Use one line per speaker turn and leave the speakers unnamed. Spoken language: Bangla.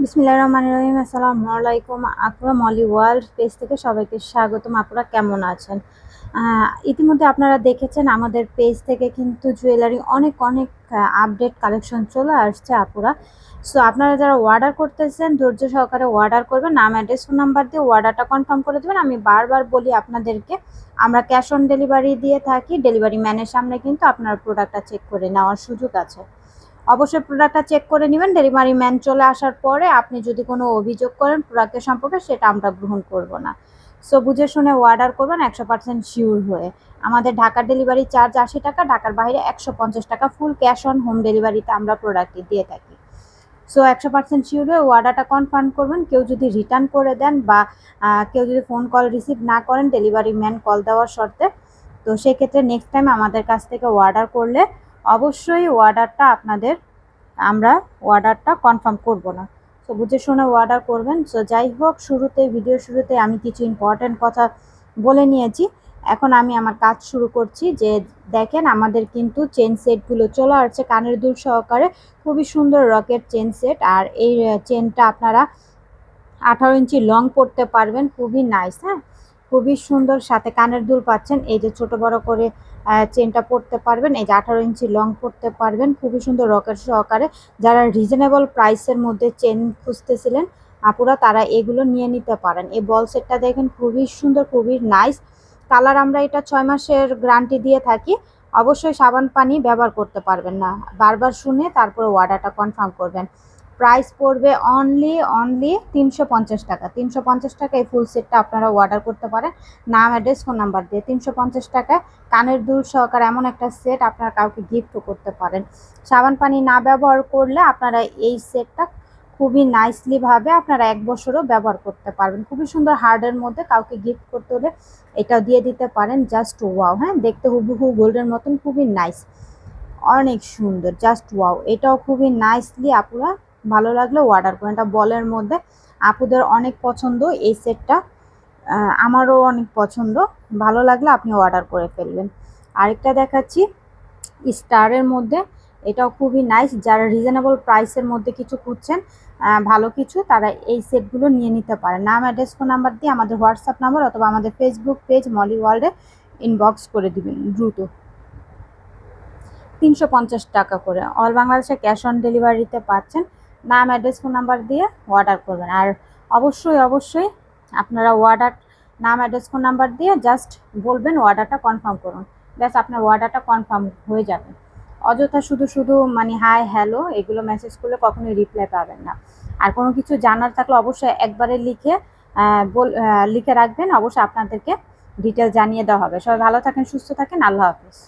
বিসমিল্লাহির রহমানির রহিম, আসসালামু আলাইকুম। আপুরা মলি ওয়ার্ল্ড পেজ থেকে সবাইকে স্বাগতম। আপুরা কেমন আছেন? ইতিমধ্যে আপনারা দেখেছেন আমাদের পেজ থেকে কিন্তু জুয়েলারি অনেক অনেক আপডেট কালেকশন চলে আসছে আপুরা। সো আপনারা যারা অর্ডার করতেছেন, ধৈর্য সহকারে অর্ডার করবেন। নাম অ্যাড্রেস ফোন নাম্বার দিয়ে অর্ডারটা কনফার্ম করে দেবেন। আমি বারবার বলি আপনাদেরকে, আমরা ক্যাশ অন ডেলিভারি দিয়ে থাকি। ডেলিভারি ম্যানের সামনে কিন্তু আপনার প্রোডাক্টটা চেক করে নেওয়ার সুযোগ আছে। অবশ্যই প্রোডাক্টটা চেক করে নেবেন। ডেলিভারি ম্যান চলে আসার পরে আপনি যদি কোনো অভিযোগ করেন প্রোডাক্টের সম্পর্কে, সেটা আমরা গ্রহণ করব না। সো বুঝে শুনে অর্ডার করবেন একশো পার্সেন্ট শিওর হয়ে। আমাদের ঢাকার ডেলিভারি চার্জ আশি টাকা, ঢাকার বাইরে একশো পঞ্চাশ টাকা ফুল ক্যাশ অন হোম ডেলিভারিতে আমরা প্রোডাক্টটি দিয়ে থাকি। সো একশো পার্সেন্ট শিওর হয়ে অর্ডারটা কনফার্ম করবেন। কেউ যদি রিটার্ন করে দেন বা কেউ যদি ফোন কল রিসিভ না করেন ডেলিভারি ম্যান কল দেওয়ার শর্তে, তো সেক্ষেত্রে নেক্সট টাইম আমাদের কাছ থেকে অর্ডার করলে অবশ্যই অর্ডারটা আপনাদের, আমরা অর্ডারটা কনফার্ম করব না। সো বুঝে শুনে অর্ডার করবেন। সো যাই হোক, শুরুতে ভিডিও শুরুতে আমি কিছু ইম্পর্ট্যান্ট কথা বলে নিয়েছি। এখন আমি আমার কাজ শুরু করছি। যে দেখেন, আমাদের কিন্তু চেন সেটগুলো চলে আসছে কানের দুল সহকারে। খুবই সুন্দর রকেট চেন সেট আর এই চেনটা আপনারা আঠারো ইঞ্চি লং পড়তে পারবেন। খুবই নাইস হ্যাঁ? খুবই সুন্দর, সাথে কানের দুল পাচ্ছেন। এই যে ছোট বড় করে চেনটা পড়তে পারবেন, এই যে আঠারো ইঞ্চি লং পড়তে পারবেন। খুবই সুন্দর রকেট সহকারে। যারা রিজনেবল প্রাইসের মধ্যে চেন খুঁজতেছিলেন, আপুরা তারা এগুলো নিয়ে নিতে পারেন। এই বল সেটটা দেখেন, খুবই সুন্দর, খুবই নাইস কালার আমরা এটা ছয় মাসের গ্যারান্টি দিয়ে থাকি। অবশ্যই সাবান পানি ব্যবহার করতে পারবেন না। বারবার শুনে তারপরে অর্ডারটা কনফার্ম করবেন। প্রাইস পড়বে অনলি অনলি তিনশো পঞ্চাশ টাকা। তিনশো পঞ্চাশ টাকা এই ফুল সেটটা আপনারা অর্ডার করতে পারেন। নাম অ্যাড্রেস ফোন নাম্বার দিয়ে তিনশো পঞ্চাশ টাকায় কানের দুল সহকারে এমন একটা সেট আপনারা কাউকে গিফটও করতে পারেন। সাবান পানি না ব্যবহার করলে আপনারা এই সেটটা খুবই নাইসলিভাবে আপনারা এক বছরও ব্যবহার করতে পারবেন। খুবই সুন্দর হার্ডের মধ্যে কাউকে গিফট করতে হলে এটাও দিয়ে দিতে পারেন। জাস্ট ওয়াও হ্যাঁ? দেখতে হুবহু গোল্ডের মতন, খুবই নাইস অনেক সুন্দর জাস্ট ওয়াও এটাও খুবই নাইসলি আপুরা ভালো লাগলে অর্ডার করুন এটা বলের মধ্যে। আপুদের অনেক পছন্দ, এই সেটটা আমারও অনেক পছন্দ। ভালো লাগলে আপনি অর্ডার করে ফেলবেন। আরেকটা দেখাচ্ছি স্টারের মধ্যে। এটাও খুবই নাইস যারা রিজনেবল প্রাইসের মধ্যে কিছু খুঁজছেন ভালো কিছু, তারা এই সেটগুলো নিয়ে নিতে পারে। নাম অ্যাড্রেস ফোন নাম্বার দিয়ে আমাদের হোয়াটসঅ্যাপ নাম্বার অথবা আমাদের ফেসবুক পেজ মলি ওয়ার্ল্ডে ইনবক্স করে দিবেন, দ্রুত। তিনশো পঞ্চাশ টাকা করে। অল বাংলাদেশে ক্যাশ অন ডেলিভারিতে পাচ্ছেন। নাম অ্যাড্রেস ফোন নাম্বার দিয়ে অর্ডার করবেন। আর অবশ্যই অবশ্যই আপনারা অর্ডার নাম অ্যাড্রেস ফোন নাম্বার দিয়ে জাস্ট বলবেন অর্ডারটা কনফার্ম করুন। ব্যাস, আপনার অর্ডারটা কনফার্ম হয়ে যাবে। অযথা শুধু শুধু মানে হাই হ্যালো এগুলো মেসেজ করলে কখনোই রিপ্লাই পাবেন না। আর কোনো কিছু জানার থাকলে অবশ্যই একবারে লিখে বল লিখে রাখবেন। অবশ্যই আপনাদেরকে ডিটেল জানিয়ে দেওয়া হবে। সবাই ভালো থাকেন, সুস্থ থাকেন। আল্লাহ হাফিজ।